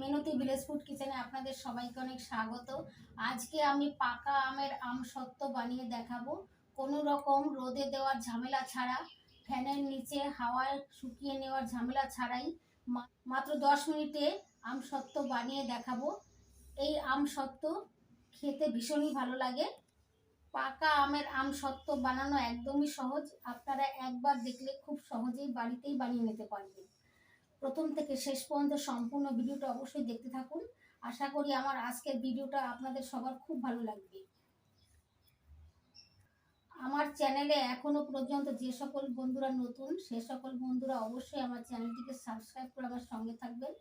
মেনুতে village food কিচেনে আপনাদের সবাইকে অনেক স্বাগত। আজকে আমি পাকা আমের আম সত্ত্ব বানিয়ে দেখাবো। কোনো রকম রোদে দেওয়ার ঝামেলা ছাড়া, ফ্যানের নিচে হাওয়ায় শুকিয়ে নেওয়ার ঝামেলা ছাড়াই মাত্র দশ মিনিটে আম সত্ত্ব বানিয়ে দেখাবো। এই আম সত্ত্ব খেতে ভীষণই ভালো লাগে। পাকা আমের আম সত্ত্ব বানানো একদমই সহজ। আপনারা একবার দেখলে খুব সহজেই বাড়িতেই বানিয়ে নিতে পারবেন। প্রথম থেকে শেষ পর্যন্ত সম্পূর্ণ ভিডিওটা অবশ্যই দেখতে থাকুন। আশা করি আমার আজকের ভিডিওটা আপনাদের সবার খুব ভালো লাগবে। আমার চ্যানেলে এখনও পর্যন্ত যে সকল বন্ধুরা নতুন, সে সকল বন্ধুরা অবশ্যই আমার চ্যানেলটিকে সাবস্ক্রাইব করে আমার সঙ্গে থাকবেন।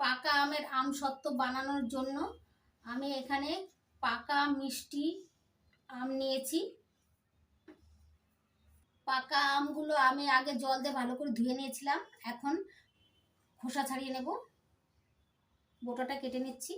পাকা আমের আম সত্ত্ব বানানোর জন্য আমি এখানে পাকা মিষ্টি আম নিয়েছি। পাকা আমগুলো আমি আগে জল দিয়ে ভালো করে ধুয়ে নিয়েছিলাম। এখন খোসা ছাড়িয়ে নেব। বোটাটা কেটে নিচ্ছি।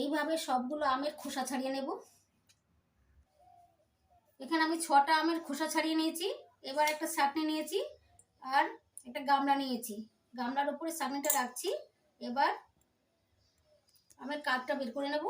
এইভাবে সবগুলো আমের খোসা ছাড়িয়ে নেব। এখানে আমি ছটা আমের খোসা ছাড়িয়ে নিয়েছি। এবার একটা চাটনি নিয়েছি আর একটা গামলা নিয়েছি। গামলার উপরে চাটনিটা রাখছি। এবার আমের কাঠটা বের করে নেব।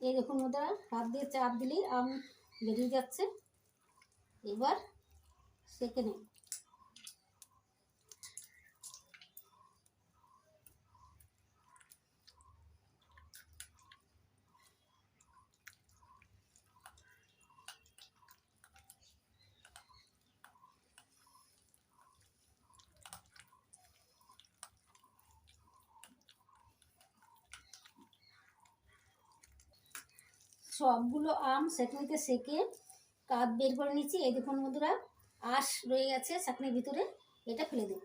এই দেখুন ওটা হাত দিয়ে চাপ দিলেই আম বেরিয়ে যাচ্ছে। এবার সেকে সবগুলো আম চাটনিতে সেকে কাত বের করে নিচ্ছি এই দেখুন বন্ধুরা, আঁশ রয়ে গেছে চাটনির ভিতরে। এটা ফেলে দেব।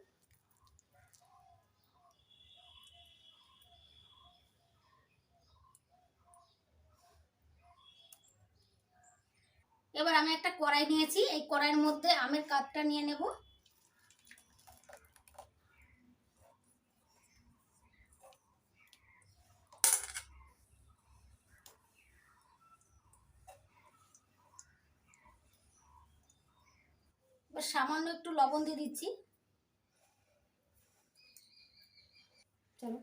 এবার আমি একটা কড়াই নিয়েছি। এই কড়াইয়ের মধ্যে আমের কাপটা নিয়ে নেব। এবার সামান্য একটু লবণ দিয়ে দিচ্ছি। চলো।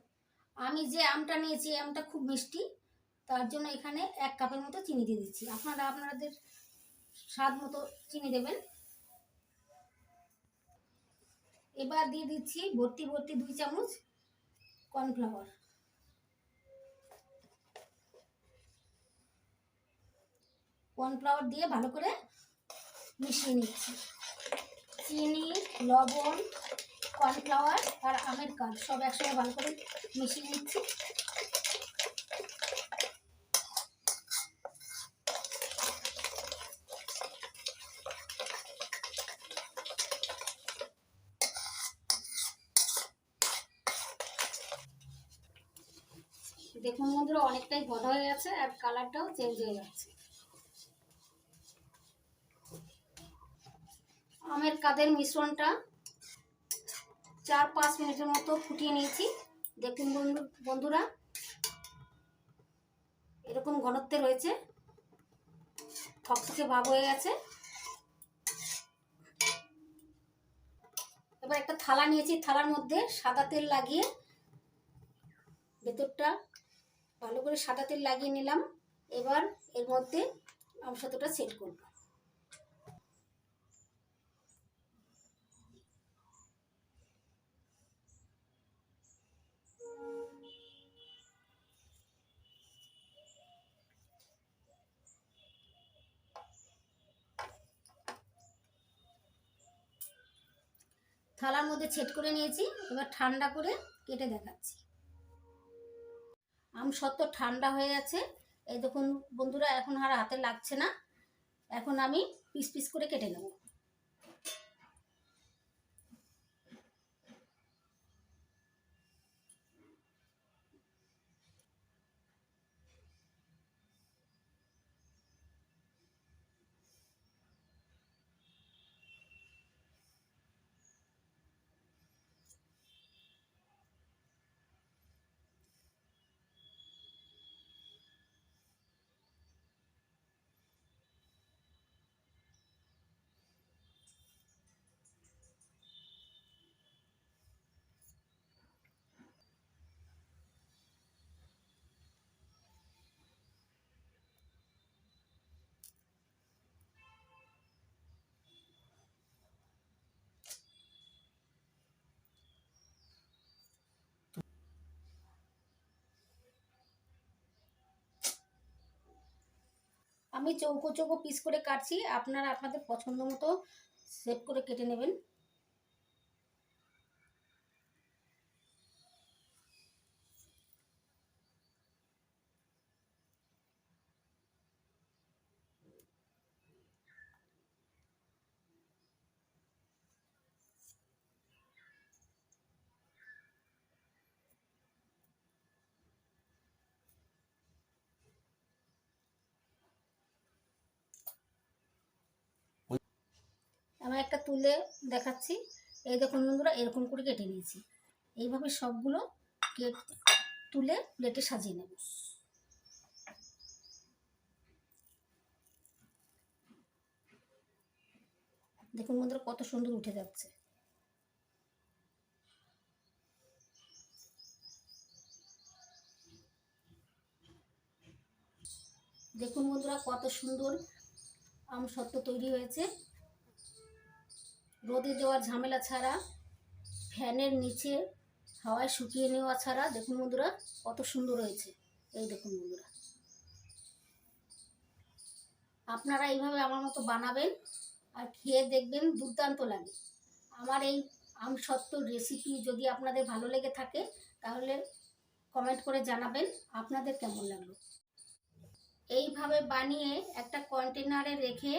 আমি যে আমটা নিয়েছি আমটা খুব মিষ্টি, তার জন্য এখানে এক কাপের মতো চিনি দিয়ে দিচ্ছি। আপনারা আপনাদের স্বাদ মতো চিনি দেবেন। এবার দিয়ে দিচ্ছি ভর্তি ভর্তি দুই চামচ কর্নফ্লাওয়ার। কর্নফ্লাওয়ার দিয়ে ভালো করে মিশিয়ে নিচ্ছি। চিনি, লবণ, কর্নফ্লাওয়ার আর আমের কাঠ সব একসঙ্গে ভালো করে মিশিয়ে নিচ্ছি। দেখুন বন্ধুরা, অনেকটাই ঘন হয়ে গেছে আর কালারটাও চেঞ্জ হয়ে যাচ্ছে। আমের কাদের মিশ্রণটা চার পাঁচ মিনিটের মতো ফুটিয়ে নিয়েছি। দেখুন বন্ধু, বন্ধুরা, এরকম ঘনত্বে রয়েছে। থকথকে ভাব হয়ে গেছে। এবার একটা থালা নিয়েছি। থালার মধ্যে সাদা তেল লাগিয়ে ভেতরটা ভালো করে সাদা তেল লাগিয়ে নিলাম। এবার এর মধ্যে আমসাতটা সেট করব। থালার মধ্যে ছেট করে নিয়েছি, এবার ঠান্ডা করে কেটে দেখাচ্ছি। আম সত্য ঠান্ডা হয়ে গেছে। এই দেখুন বন্ধুরা, এখন আর হাতে লাগছে না। এখন আমি পিস পিস করে কেটে নেব। আমি চৌকো চৌকো পিস করে কাটছি। আপনারা আপনাদের পছন্দ মতো সেভ করে কেটে নেবেন। আমি একটা তুলে দেখাচ্ছি। এই দেখুন বন্ধুরা, এরকম করে কেটে নিয়েছি। এইভাবে সবগুলো কেট, তুলে প্লেটে সাজিয়ে নেব। দেখুন বন্ধুরা, কত সুন্দর উঠে যাচ্ছে। দেখুন বন্ধুরা, কত সুন্দর আম সত্ত্ব তৈরি হয়েছে। রোদে দেওয়ার ঝামেলা ছাড়া, ফ্যানের নিচে হাওয়ায় শুকিয়ে নেওয়া ছাড়া, দেখুন বন্ধুরা, কত সুন্দর হয়েছে। এই দেখুন বন্ধুরা। আপনারা এইভাবে আমার মতো বানাবেন আর খেয়ে দেখবেন, দুর্দান্ত লাগে। আমার এই আম সত্ত্বর রেসিপি যদি আপনাদের ভালো লেগে থাকে, তাহলে কমেন্ট করে জানাবেন, আপনাদের কেমন লাগল? এইভাবে বানিয়ে একটা কন্টেনারে রেখে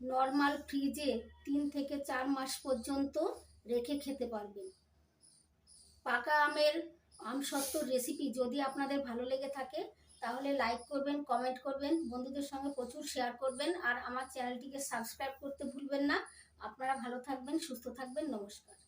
নর্মাল ফ্রিজে তিন থেকে চার মাস পর্যন্ত রেখে খেতে পারবেন। পাকা আমের আমসত্ত্বর রেসিপি যদি আপনাদের ভালো লেগে থাকে, তাহলে লাইক করবেন কমেন্ট করবেন, বন্ধুদের সঙ্গে প্রচুর শেয়ার করবেন, আর আমার চ্যানেলটিকে সাবস্ক্রাইব করতে ভুলবেন না। আপনারা ভালো থাকবেন, সুস্থ থাকবেন, নমস্কার।